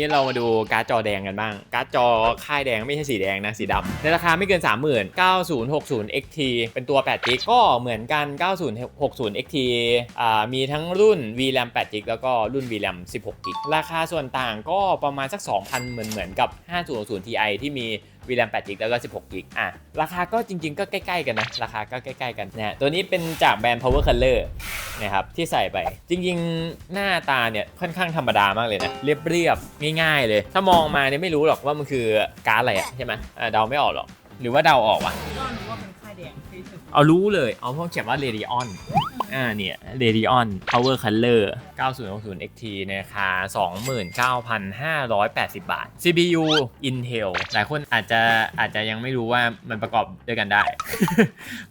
นี่เรามาดูการ์ดจอแดงกันบ้าง การ์ดจอค่ายแดงไม่ใช่สีแดงนะ สีดำในราคาไม่เกิน 30,000 9060 XT เป็นตัว8 g b ก็เหมือนกัน 9060 XT อ่ามีทั้งรุ่น VRAM 8 g b แล้วก็รุ่น VRAM 16 g b ราคาส่วนต่างก็ประมาณสัก 2,000 เหมือนเหมือนกับ 5060 Ti ที่มี VRAM 8 g b แล้วก็ 16 g b อะ ราคาก็จริงๆ ก็ใกล้ ๆ กันนะ ราคาก็ใกล้ ๆ กันนะตัวนี้เป็นจากแบรนด์ Power Color นะครับที่ใส่ไป จริงๆ หน้าตาเนี่ยค่อนข้างธรรมดามากเลยนะ เรียบๆง่ายๆเลย ถ้ามองมาเนี่ยไม่รู้หรอกว่ามันคือการ์ดอะไรอะใช่ไหมอะเดาไม่ออกหรอก หรือว่าเดาออกวะก็รู้ว่าเป็นค่ายแดงเฉยเอารู้เลย เอาพวกเขียนว่า Radeon อ่ อ่าเนี่ย Radeon Power Color 9060 XT นราคา29,580 บาท CPU Intel หลายคนอาจจะอาจจะยังไม่รู้ว่ามันประกอบด้วยกันได้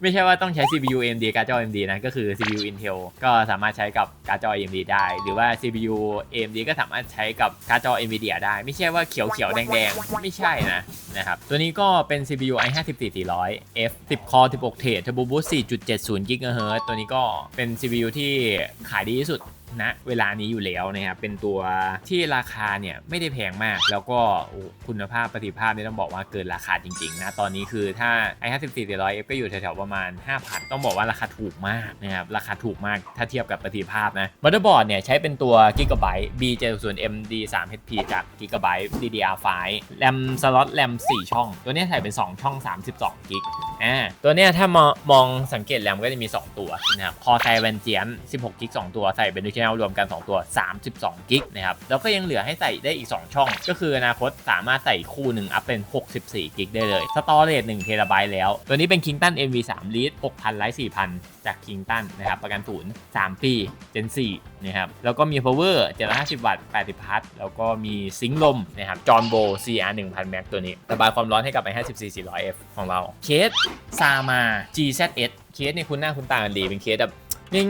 ไม่ใช่ว่าต้องใช้ CPU AMD การ์ดจอ AMD นะ ก็คือ CPU Intel ก็สามารถใช้กับการ์ดจอ AMD ได้ หรือว่า CPU AMD ก็สามารถใช้กับการ์ดจอ Nvidia ได้ ไม่ใช่ว่าเขียวเขียวแดงแดงไม่ใช่นะนะครับ ตัวนี้ก็เป็น CPU i54-400 F 10 core 16 thread Turbo Boost 4.70 GHz ตัวนี้ก็เป็น CPU ที่ขายดีที่สุด ณเวลานี้อยู่แล้วนะครับเป็นตัวที่ราคาเนี่ยไม่ได้แพงมาก แล้วก็คุณภาพประสิทธิภาพเนี่ยต้องบอกว่าเกินราคาจริงๆนะตอนนี้คือถ้า i54-400F ก็อยู่แถวๆประมาณ 5,000 ต้องบอกว่าราคาถูกมากนะครับราคาถูกมากถ้าเทียบกับประสิทธิภาพนะมั t เ e อร์บอร์ดเนี่ยใช้เป็นตัว Gigabyte B70MD 3 HP จาก Gigabyte DDR5 แรมสล็อตแรม4 ช่อง ตัวนี้ใส่เป็น 2 ช่อง 32กิกอ่าตัวเนี้ยถ้ามองสังเกตแรมก็จะมี 2 ตัวนะครับคอไซเวนเจียน16กิก2ตัวใส่เป็นดิจิทัลรวมกัน 2 ตัว 32กิกนะครับแล้วก็ยังเหลือให้ใส่ได้อีก 2 ช่อง ก็คืออนาคตสามารถใส่คู่หนึ่งอัพเป็น 64กิกได้เลยสตอเรจ1เทราไบต์แล้ว ตัวนี้เป็น Kingston MV3 Lead 6,000ไลท์4,000 จาก Kingston นะครับประกันศูนย์3ปี Gen 4นะครับแล้วก็มี power 750 วัตต์ 80 พัทแล้วก็มีซิงค์ลมนะครับจอห์นโบ CR 1000 Max ตัวนี้ระบายความร้อนให้กับ i54 400F ของเราเคสซามา GZS เคสเนี่ยคุณหน้าคุณตากันดีเป็นเคสแบบ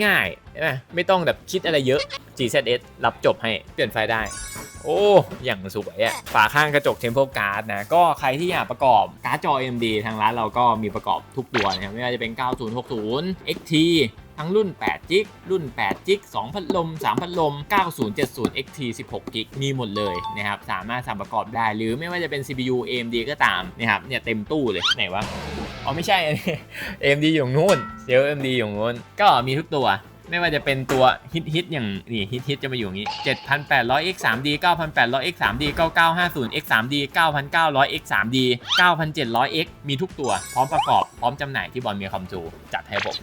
ง่ายๆใช่ไหมไม่ต้องแบบคิดอะไรเยอะ GZS รับจบให้เปลี่ยนไฟได้ โอ้ อย่างสวยอะฝาข้างกระจก Temple Guard นะ ก็ใครที่อยากประกอบการ์ดจอ AMD ทางร้านเราก็มีประกอบทุกตัวนะครับ ไม่ว่าจะเป็น 9060 XT ทั้งรุ่น8 g b รุ่น8 g b 2พัดลม 3 พัดลม 9070 XT 16 g b มีหมดเลยนะครับ สามารถสั่งประกอบได้ หรือไม่ว่าจะเป็น CPU AMD ก็ตามนะครับ เนี่ยเต็มตู้เลย ไหนวะ อ๋อไม่ใช่อันนี้ AMD อยู่นู้นเซลล์ AMD อยู่นู้นก็มีทุกตัว ไม่ว่าจะเป็นตัวฮิตฮิตอย่างนี่ฮิตฮิตจะมาอยู่อย่างนี้ 7,800 x 3d 9,800 x 3d 9950 x 3d 9,900 x 3d 9,700 x มีทุกตัว พร้อมประกอบ พร้อมจำหน่ายที่บอลเมียคอมจู จัดให้ผม